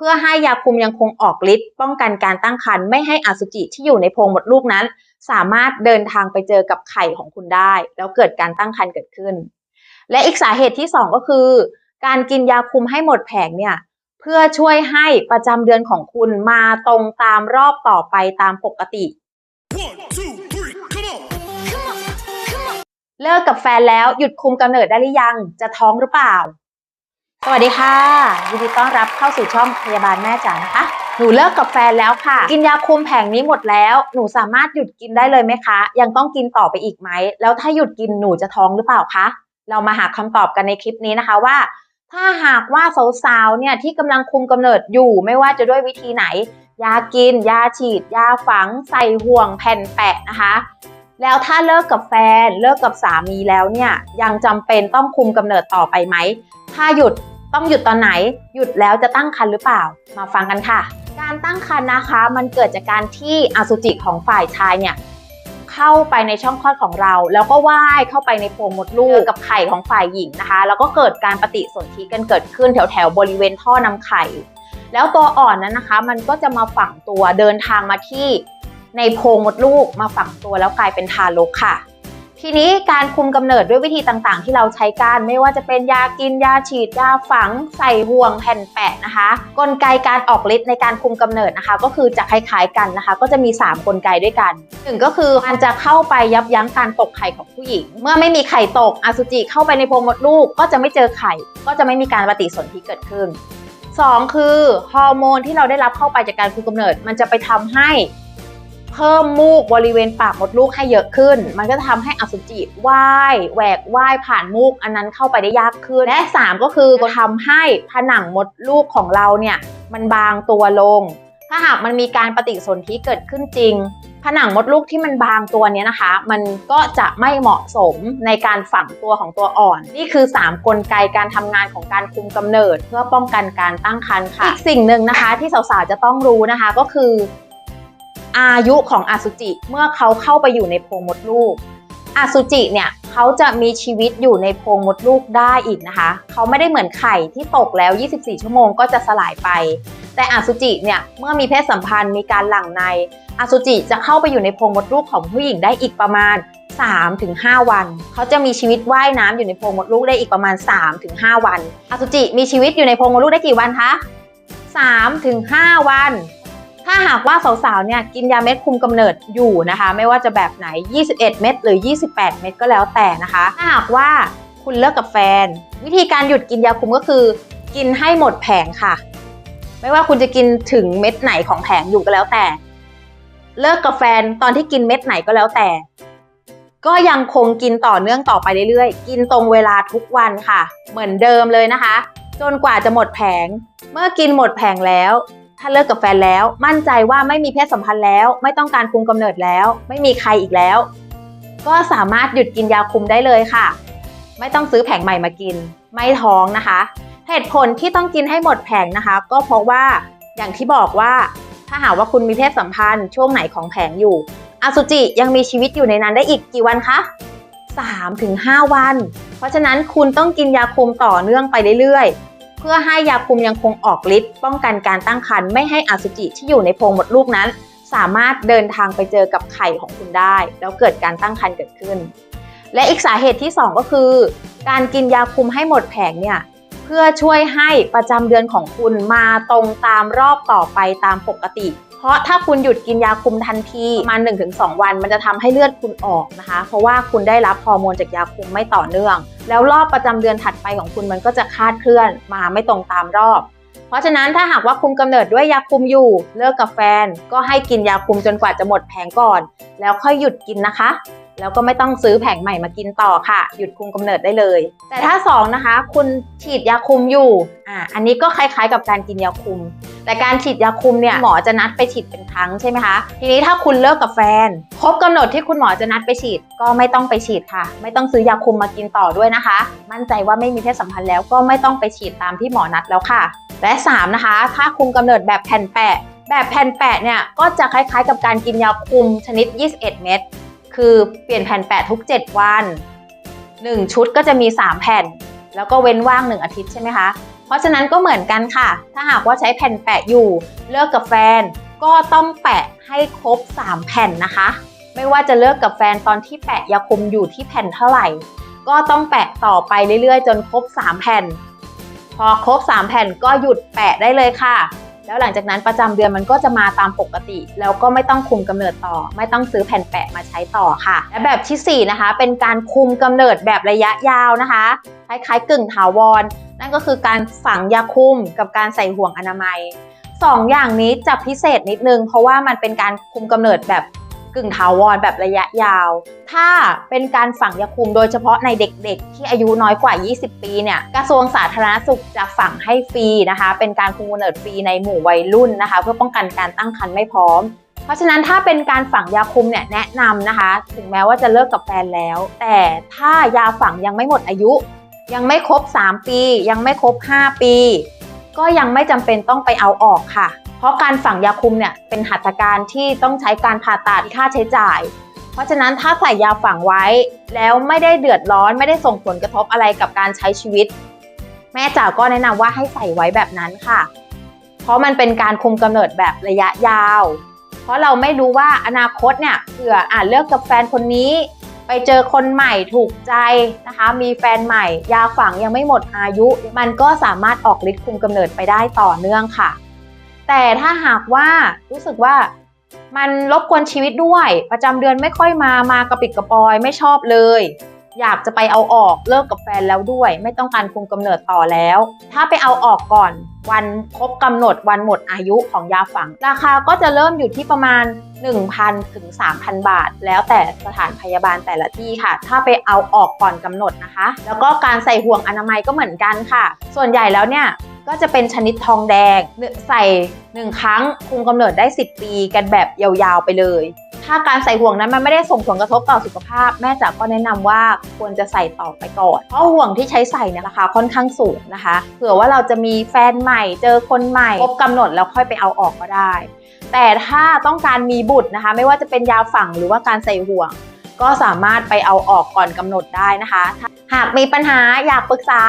เพื่อให้ยาคุมยังคงออกฤทธิ์ป้องกันการตั้งครรภ์ไม่ให้อสุจิที่อยู่ในโพรงมดลูกนั้น สามารถเดินทางไปเจอกับไข่ของคุณได้ แล้วเกิดการตั้งครรภ์เกิดขึ้น และอีกสาเหตุที่สองก็คือ การกินยาคุมให้หมดแผงเนี่ยเพื่อช่วยให้ประจำเดือนของคุณมาตรงตามรอบต่อไปตามปกติ One, two, three, come on! เลิกกับแฟนแล้วหยุดคุมกำเนิดได้หรือยัง จะท้องหรือเปล่า สวัสดีค่ะยินดีต้อนรับเข้าสู่ช่องพยาบาลแม่จ๋านะคะหนูเลิกกับแฟนแล้วค่ะ กินยาคุมแผงนี้หมดแล้ว หนูสามารถหยุดกินได้เลยไหมคะ ยังต้องกินต่อไปอีกไหม แล้วถ้าหยุดกินหนูจะท้องหรือเปล่าคะ เรามาหาคำตอบกันในคลิปนี้นะคะว่า ถ้าหากว่าสาวๆเนี่ยที่กำลังคุมกำเนิดอยู่ไม่ว่าจะด้วยวิธีไหน ยากิน ยาฉีด ยาฝัง ใส่ห่วงแผ่นแปะนะคะแล้วถ้าเลิกกับแฟนเลิกกับสามีแล้วเนี่ยยังจำเป็นต้องคุมกำเนิดต่อไปไหม ถ้าหยุดต้องหยุดตอนไหน หยุดแล้วจะตั้งครรภ์หรือเปล่า มาฟังกันค่ะ การตั้งครรภ์นะคะ มันเกิดจากการที่อสุจิของฝ่ายชายเนี่ยเข้าไปในช่องคลอดของเรา แล้วก็ว่ายเข้าไปในโพรงมดลูกกับไข่ของฝ่ายหญิงนะคะ แล้วก็เกิดการปฏิสนธิกันเกิดขึ้นแถวแถวบริเวณท่อนำไข่ แล้วตัวอ่อนนั้นนะคะ มันก็จะมาฝังตัวเดินทางมาที่ในโพรงมดลูกมาฝังตัวแล้วกลายเป็นทารกค่ะ ทีนี้การคุมกำเนิดด้วยวิธีต่างๆ ที่เราใช้การไม่ว่าจะเป็นยากินยาฉีดยาฝังใส่ห่วงแผ่นแปะนะคะ กลไกการออกฤทธิ์ในการคุมกำเนิดนะคะ ก็คือจะคล้ายๆกันนะคะ ก็จะมี 3 กลไกด้วยกันหนึ่งก็คือมันจะเข้าไปยับยั้งการตกไข่ของผู้หญิง เมื่อไม่มีไข่ตกอสุจิเข้าไปในโพรงมดลูกก็จะไม่เจอไข่ ก็จะไม่มีการปฏิสนธิเกิดขึ้นสองคือฮอร์โมนที่เราได้รับเข้าไปจากการคุมกำเนิด มันจะไปทำให้ เพิ่มมูกบริเวณปากมดลูกให้เยอะขึ้น มันก็จะทำให้อสุจิว่ายแหวกว่ายผ่านมูกอันนั้นเข้าไปได้ยากขึ้น และ 3 ก็คือทำให้ผนังมดลูกของเราเนี่ยมันบางตัวลง ถ้าหากมันมีการปฏิสนธิเกิดขึ้นจริง ผนังมดลูกที่มันบางตัวเนี้ยนะคะ มันก็จะไม่เหมาะสมในการฝังตัวของตัวอ่อน นี่คือ 3 กลไกการทำงานของการคุมกำเนิด เพื่อป้องกันการตั้งครรภ์ค่ะ อีกสิ่งหนึ่งนะคะที่สาวๆจะต้องรู้นะคะก็คือ อายุของอสุจิเมื่อเขาเข้าไปอยู่ในโพรงมดลูกอสุจิเนี่ยเขาจะมีชีวิตอยู่ในโพรงมดลูกได้อีกนะคะ เขาไม่ได้เหมือนไข่ที่ตกแล้ว 24 ชั่วโมงก็จะสลายไป แต่อสุจิเนี่ยเมื่อมีเพศสัมพันธ์มีการหลั่งในอสุจิจะเข้าไปอยู่ในโพรงมดลูกของผู้หญิงได้อีกประมาณ 3-5 วัน เขาจะมีชีวิตว่ายน้ำอยู่ในโพรงมดลูกได้อีกประมาณ 3-5 วัน อสุจิมีชีวิตอยู่ในโพรงมดลูกได้กี่วันคะ3-5 วัน ถ้าหากว่าสาวๆเนี่ยกินยาเม็ดคุมกำเนิดอยู่นะคะ ไม่ว่าจะแบบไหน 21 เม็ดหรือ 28 เม็ดก็แล้วแต่นะคะ ถ้าหากว่าคุณเลิกกับแฟน วิธีการหยุดกินยาคุมก็คือ กินให้หมดแผงค่ะ ไม่ว่าคุณจะกินถึงเม็ดไหนของแผงอยู่ก็แล้วแต่ เลิกกับแฟนตอนที่กินเม็ดไหนก็แล้วแต่ ก็ยังคงกินต่อเนื่องต่อไปเรื่อยๆ กินตรงเวลาทุกวันค่ะ เหมือนเดิมเลยนะคะ จนกว่าจะหมดแผง เมื่อกินหมดแผงแล้ว ถ้าเลิกกับแฟนแล้ว มั่นใจว่าไม่มีเพศสัมพันธ์แล้ว ไม่ต้องการคุมกำเนิดแล้ว ไม่มีใครอีกแล้ว ก็สามารถหยุดกินยาคุมได้เลยค่ะ ไม่ต้องซื้อแผงใหม่มากิน ไม่ท้องนะคะเหตุผลที่ต้องกินให้หมดแผงนะคะ ก็เพราะว่าอย่างที่บอกว่า ถ้าหากว่าคุณมีเพศสัมพันธ์ช่วงไหนของแผงอยู่อสุจิยังมีชีวิตอยู่ในนั้นได้อีกกี่วันคะ3-5 วัน เพราะฉะนั้นคุณต้องกินยาคุมต่อเนื่องไปเรื่อยๆ เพื่อให้ยาคุมยังคงออกฤทธิ์ป้องกันการตั้งครรภ์ไม่ให้อสุจิที่อยู่ในโพรงมดลูกนั้น สามารถเดินทางไปเจอกับไข่ของคุณได้ แล้วเกิดการตั้งครรภ์เกิดขึ้น และอีกสาเหตุที่ 2 ก็คือ การกินยาคุมให้หมดแผงเนี่ยเพื่อช่วยให้ประจำเดือนของคุณมาตรงตามรอบต่อไปตามปกติ เพราะถ้าคุณหยุดกินยาคุมทันทีมา1-2 วัน มันจะทำให้เลือดคุณออกนะคะ เพราะว่าคุณได้รับฮอร์โมนจากยาคุมไม่ต่อเนื่อง แล้วรอบประจำเดือนถัดไปของคุณมันก็จะคาดเคลื่อนมาไม่ตรงตามรอบ เพราะฉะนั้นถ้าหากว่าคุมกำเนิดด้วยยาคุมอยู่ เลิกกับแฟน ก็ให้กินยาคุมจนกว่าจะหมดแผงก่อน แล้วค่อยหยุดกินนะคะ แล้วก็ไม่ต้องซื้อแผงใหม่มากินต่อค่ะ หยุดคุมกำเนิดได้เลย แต่ถ้าสองนะคะ คุณฉีดยาคุมอยู่อ่าอันนี้ก็คล้ายๆ กับการกินยาคุม แต่การฉีดยาคุมเนี่ยหมอจะนัดไปฉีดเป็นครั้งใช่ไหมคะทีนี้ถ้าคุณเลิกกับแฟน ครบกำหนดที่คุณหมอจะนัดไปฉีด ก็ไม่ต้องไปฉีดค่ะ ไม่ต้องซื้อยาคุมมากินต่อด้วยนะคะ มั่นใจว่าไม่มีเพศสัมพันธ์แล้วก็ไม่ต้องไปฉีดตามที่หมอนัดแล้วค่ะ และสามนะคะ ถ้าคุมกำเนิดแบบแผ่นแปะแบบแผ่นแปะเนี่ยก็จะคล้ายๆ กับการกินยาคุมชนิด 21 เม็ด คือเปลี่ยนแผ่นแปะทุก 7 วัน 1 ชุดก็จะมี 3 แผ่น แล้วก็เว้นว่าง 1 อาทิตย์ใช่ไหมคะ เพราะฉะนั้นก็เหมือนกันค่ะ ถ้าหากว่าใช้แผ่นแปะอยู่เลิกกับแฟน ก็ต้องแปะให้ครบ 3 แผ่นนะคะ ไม่ว่าจะเลิกกับแฟนตอนที่แปะยาคุมอยู่ที่แผ่นเท่าไหร่ ก็ต้องแปะต่อไปเรื่อยๆ จนครบ 3 แผ่น พอครบ 3 แผ่นก็หยุดแปะได้เลยค่ะ แล้วหลังจากนั้นประจำเดือนมันก็จะมาตามปกติ แล้วก็ไม่ต้องคุมกำเนิดต่อ ไม่ต้องซื้อแผ่นแปะมาใช้ต่อค่ะ และแบบทีสี่4 นะคะ เป็นการคุมกำเนิดแบบระยะยาวนะคะ คล้ายๆ กึ่งถาวร นั่นก็คือการฝังยาคุมกับการใส่ห่วงอนามัยสองอย่างนี้จะพิเศษนิดนึง เพราะว่ามันเป็นการคุมกำเนิดแบบ งถาวรแบบระยะยาว ถ้าเป็นการฝังยาคุมโดยเฉพาะในเด็กๆ ที่อายุน้อยกว่า 20 ปีเนี่ยกระทรวงสาธารณสุขจะฝังให้ฟรีนะคะ เป็นการคุมกำเนิดฟรีในหมู่วัยรุ่นนะคะ เพื่อป้องกันการตั้งครรภ์ไม่พร้อมเพราะฉะนั้นถ้าเป็นการฝังยาคุมเนี่ยแนะนำนะคะ ถึงแม้ว่าจะเลิกกับแฟนแล้ว แต่ถ้ายาฝังยังไม่หมดอายุ ยังไม่ครบ 3 ปี ยังไม่ครบ 5 ปี ก็ยังไม่จำเป็นต้องไปเอาออกค่ะ เพราะการฝังยาคุมเนี่ยเป็นหัตถการที่ต้องใช้การผ่าตัดค่าใช้จ่าย เพราะฉะนั้นถ้าใส่ยาฝังไว้ แล้วไม่ได้เดือดร้อนไม่ได้ส่งผลกระทบอะไรกับการใช้ชีวิต แม่จ๋าก็แนะนำว่าให้ใส่ไว้แบบนั้นค่ะ เพราะมันเป็นการคุมกำเนิดแบบระยะยาว เพราะเราไม่รู้ว่าอนาคตเนี่ยเผื่ออานเลิกกับแฟนคนนี้ ไปเจอคนใหม่ถูกใจนะคะ มีแฟนใหม่ ยาฝังยังไม่หมดอายุ มันก็สามารถออกฤทธิ์คุมกำเนิดไปได้ต่อเนื่องค่ะ แต่ถ้าหากว่ารู้สึกว่ามันรบกวนชีวิตด้วย ประจำเดือนไม่ค่อยมา มากระปิดกระปอยไม่ชอบเลย อยากจะไปเอาออกเลิกกับแฟนแล้วด้วย ไม่ต้องการคุมกำเนิดต่อแล้ว ถ้าไปเอาออกก่อน วันครบกำหนดวันหมดอายุของยาฝัง ราคาก็จะเริ่มอยู่ที่ประมาณ 1,000ถึง3,000 บาท แล้วแต่สถานพยาบาลแต่ละที่ค่ะ ถ้าไปเอาออกก่อนกำหนดนะคะ แล้วก็การใส่ห่วงอนามัยก็เหมือนกันค่ะ ส่วนใหญ่แล้วเนี่ยก็จะเป็นชนิดทองแดงใส่ 1 ครั้งคุมกำเนิดได้ 10 ปีกันแบบยาวๆไปเลย ถ้าการใส่ห่วงนั้นมันไม่ได้ส่งผลกระทบต่อสุขภาพ แม่จ๋าก็แนะนำว่าควรจะใส่ต่อไปก่อน เพราะห่วงที่ใช้ใส่เนี่ยราคาค่อนข้างสูงนะคะ เผื่อว่าเราจะมีแฟนใหม่ เจอคนใหม่ครบกำหนดแล้วค่อยไปเอาออกก็ได้ แต่ถ้าต้องการมีบุตรนะคะ ไม่ว่าจะเป็นยาฝังหรือว่าการใส่ห่วง ก็สามารถไปเอาออกก่อนกำหนดได้นะคะ หากมีปัญหาอยากปรึกษา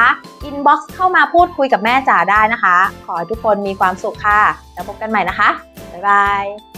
อินบ็อกซ์เข้ามาพูดคุยกับแม่จ๋าได้นะคะ ขอให้ทุกคนมีความสุขค่ะแล้วพบกันใหม่นะคะบ๊ายบาย